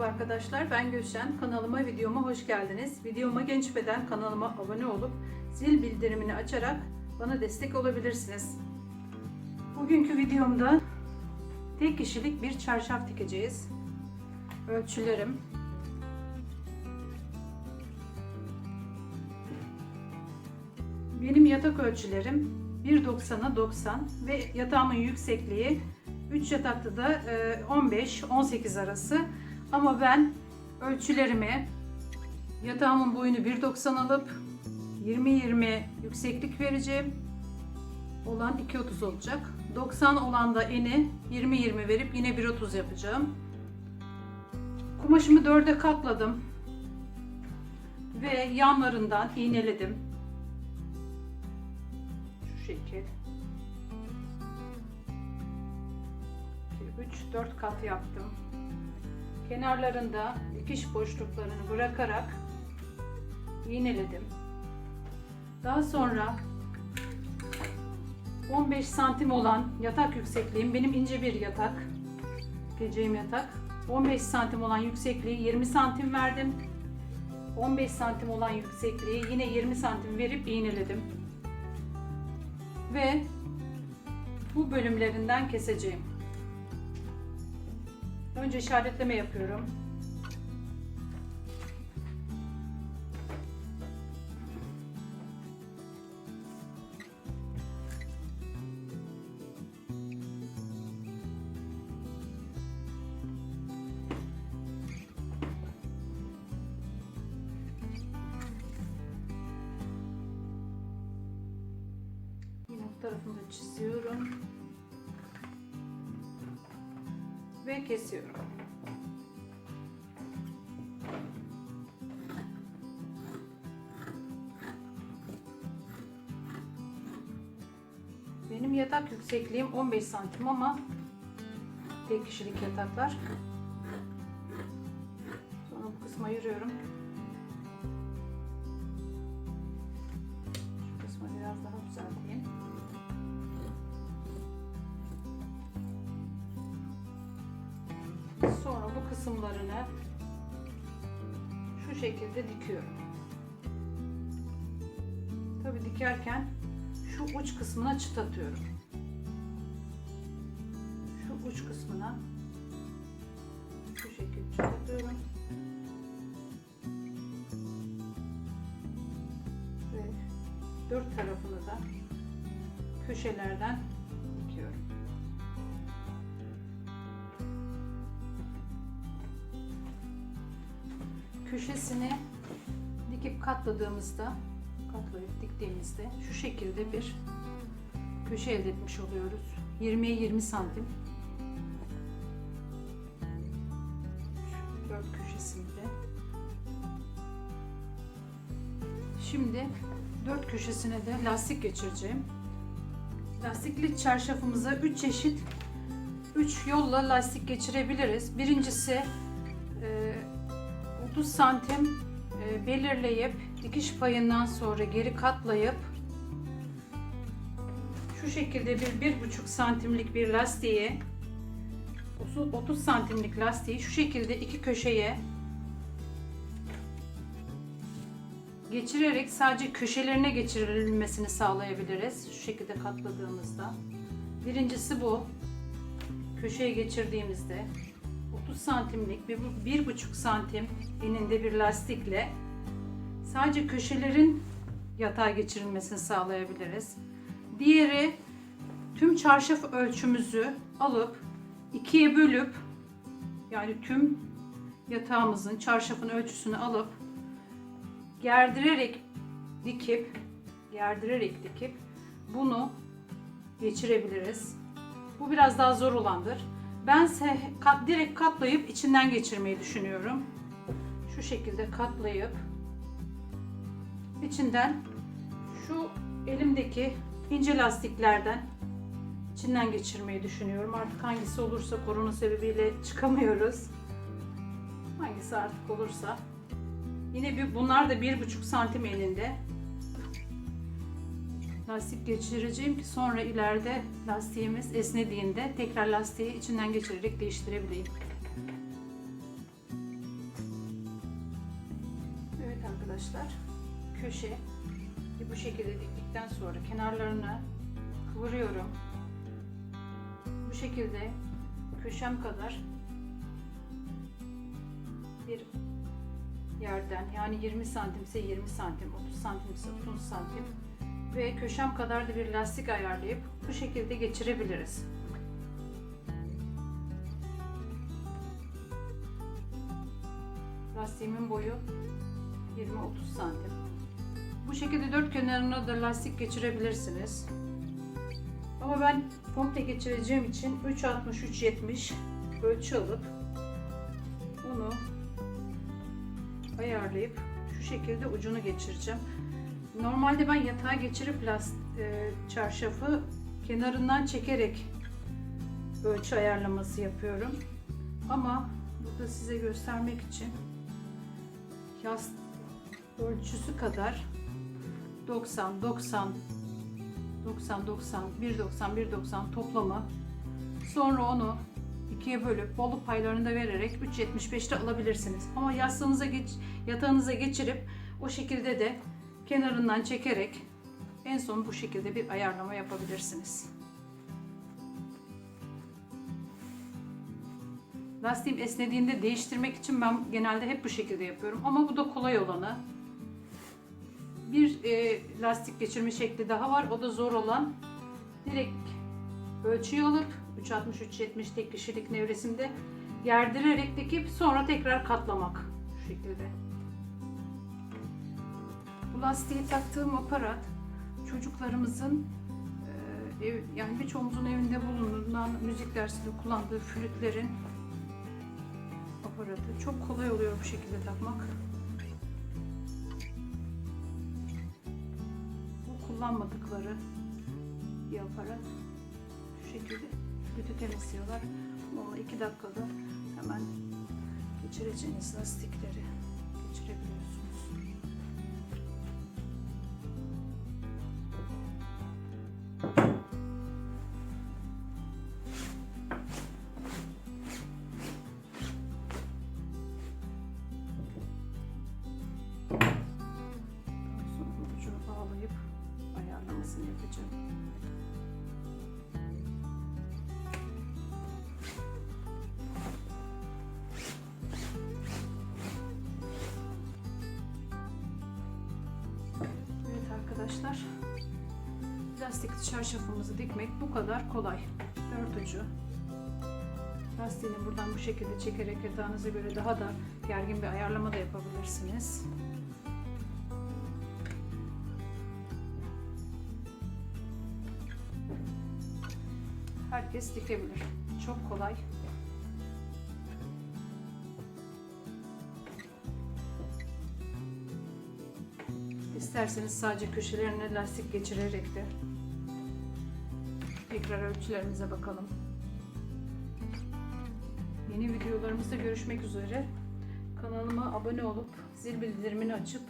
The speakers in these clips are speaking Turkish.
Merhaba arkadaşlar ben Gülşen. Kanalıma videoma hoş geldiniz. Videoma genç beden kanalıma abone olup zil bildirimini açarak bana destek olabilirsiniz. Bugünkü videomda tek kişilik bir çarşaf dikeceğiz. Ölçülerim Benim yatak ölçülerim 1.90'a 90 ve yatağımın yüksekliği 3 yatakta da 15-18 arası. Ama ben ölçülerimi yatağımın boyunu 1.90 alıp 20-20 yükseklik vereceğim. Olan 2.30 olacak. 90 olan da eni 20-20 verip yine 1.30 yapacağım. Kumaşımı dörde katladım. Ve yanlarından iğneledim. Şu şekil. 3 4 kat yaptım. Kenarlarında dikiş boşluklarını bırakarak iğneledim. Daha sonra 15 santim olan yatak yüksekliğim benim ince bir yatak. Geceğim yatak. 15 santim olan yüksekliği 20 santim verdim. 15 santim olan yüksekliği yine 20 santim verip iğneledim. Ve bu bölümlerinden keseceğim. Önce işaretleme yapıyorum. Tarafını çiziyorum. Ve kesiyorum. Benim yatak yüksekliğim 15 santim ama tek kişilik yataklar. Sonra bu kısma ayırıyorum. Şu kısmı biraz daha düzelteyim. Kısımlarını şu şekilde dikiyorum. Tabi dikerken şu uç kısmına çıt atıyorum. Şu uç kısmına şu şekilde çıt atıyorum. Ve dört tarafını da köşelerden köşesini dikip katladığımızda katlayıp diktiğimizde şu şekilde bir köşe elde etmiş oluyoruz. 20'ye 20 santim. Dört köşesinde. Şimdi dört köşesine de lastik geçireceğim. Lastikli çarşafımıza 3 çeşit 3 yolla lastik geçirebiliriz. Birincisi e, 30 santim e, belirleyip dikiş payından sonra geri katlayıp şu şekilde bir bir buçuk santimlik bir lastiği 30 santimlik lastiği şu şekilde iki köşeye geçirerek sadece köşelerine geçirilmesini sağlayabiliriz. Şu şekilde katladığımızda. Birincisi bu. Köşeye geçirdiğimizde 30 santimlik bir, bir buçuk santim eninde bir lastikle sadece köşelerin yatağa geçirilmesini sağlayabiliriz. Diğeri tüm çarşaf ölçümüzü alıp ikiye bölüp yani tüm yatağımızın çarşafın ölçüsünü alıp gerdirerek dikip gerdirerek dikip bunu geçirebiliriz. Bu biraz daha zor olandır. Bense kat, direkt katlayıp içinden geçirmeyi düşünüyorum. Şu şekilde katlayıp içinden şu elimdeki ince lastiklerden içinden geçirmeyi düşünüyorum. Artık hangisi olursa korona sebebiyle çıkamıyoruz. Hangisi artık olursa. Yine bir bunlar da bir buçuk santim eninde lastik geçireceğim ki sonra ileride lastiğimiz esnediğinde tekrar lastiği içinden geçirerek değiştirebileyim. Evet arkadaşlar köşe bu şekilde diktikten sonra kenarlarını kıvırıyorum. Bu şekilde köşem kadar bir yerden yani 20 santimse 20 santim, 30 santimse 30 santim ve köşem kadar da bir lastik ayarlayıp bu şekilde geçirebiliriz. Lastiğimin boyu 20-30 santim. Bu şekilde dört kenarına da lastik geçirebilirsiniz. Ama ben komple geçireceğim için 3.60-3.70 ölçü alıp bunu ayarlayıp şu şekilde ucunu geçireceğim. Normalde ben yatağa geçirip last, e, çarşafı kenarından çekerek ölçü ayarlaması yapıyorum. Ama burada size göstermek için yas ölçüsü kadar 90 90 90 90 190 190 toplamı sonra onu ikiye bölüp bolluk paylarını da vererek 3.75'te alabilirsiniz. Ama yastığınıza geç, yatağınıza geçirip o şekilde de kenarından çekerek en son bu şekilde bir ayarlama yapabilirsiniz. Lastiğim esnediğinde değiştirmek için ben genelde hep bu şekilde yapıyorum. Ama bu da kolay olanı. Bir e, lastik geçirme şekli daha var. O da zor olan. Direkt ölçüyü alıp 360-370 tek kişilik nevresimde gerdirerek dikip sonra tekrar katlamak. Şu şekilde. Bu lastiği taktığım aparat çocuklarımızın e, ev, yani birçoğumuzun evinde bulunan müzik dersinde kullandığı flütlerin aparatı. Çok kolay oluyor bu şekilde takmak. Bu kullanmadıkları bir aparat. Şu şekilde flütü temizliyorlar. Valla iki dakikada hemen geçireceğiniz lastikleri geçirebiliyorsunuz. Ayarlamasını yapacağım. Evet arkadaşlar. Lastikli çarşafımızı dikmek bu kadar kolay. Dört ucu. Lastiğini buradan bu şekilde çekerek yatağınıza göre daha da gergin bir ayarlama da yapabilirsiniz. Herkes dikebilir. Çok kolay. İsterseniz sadece köşelerine lastik geçirerek de tekrar ölçülerimize bakalım. Yeni videolarımızda görüşmek üzere. Kanalıma abone olup zil bildirimini açıp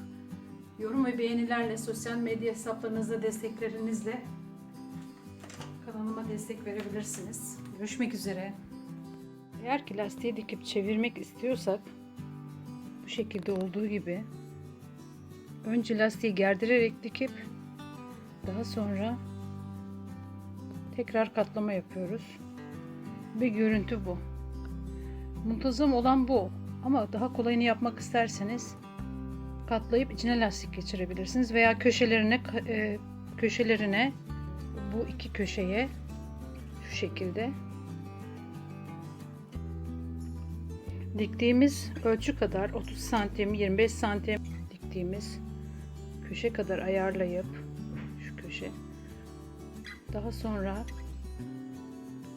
yorum ve beğenilerle sosyal medya hesaplarınızda desteklerinizle kanalıma destek verebilirsiniz. Görüşmek üzere. Eğer ki lastiği dikip çevirmek istiyorsak bu şekilde olduğu gibi önce lastiği gerdirerek dikip daha sonra tekrar katlama yapıyoruz. Bir görüntü bu. Muntazam olan bu. Ama daha kolayını yapmak isterseniz katlayıp içine lastik geçirebilirsiniz veya köşelerine e, köşelerine bu iki köşeye şu şekilde diktiğimiz ölçü kadar 30 santim 25 santim diktiğimiz köşe kadar ayarlayıp şu köşe daha sonra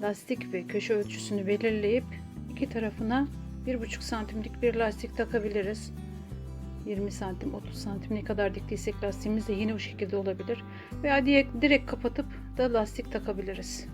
lastik ve köşe ölçüsünü belirleyip iki tarafına 1,5 santimlik bir lastik takabiliriz. 20 santim 30 santim ne kadar diktiysek lastiğimiz de yine bu şekilde olabilir. Veya direkt, direkt kapatıp da lastik takabiliriz.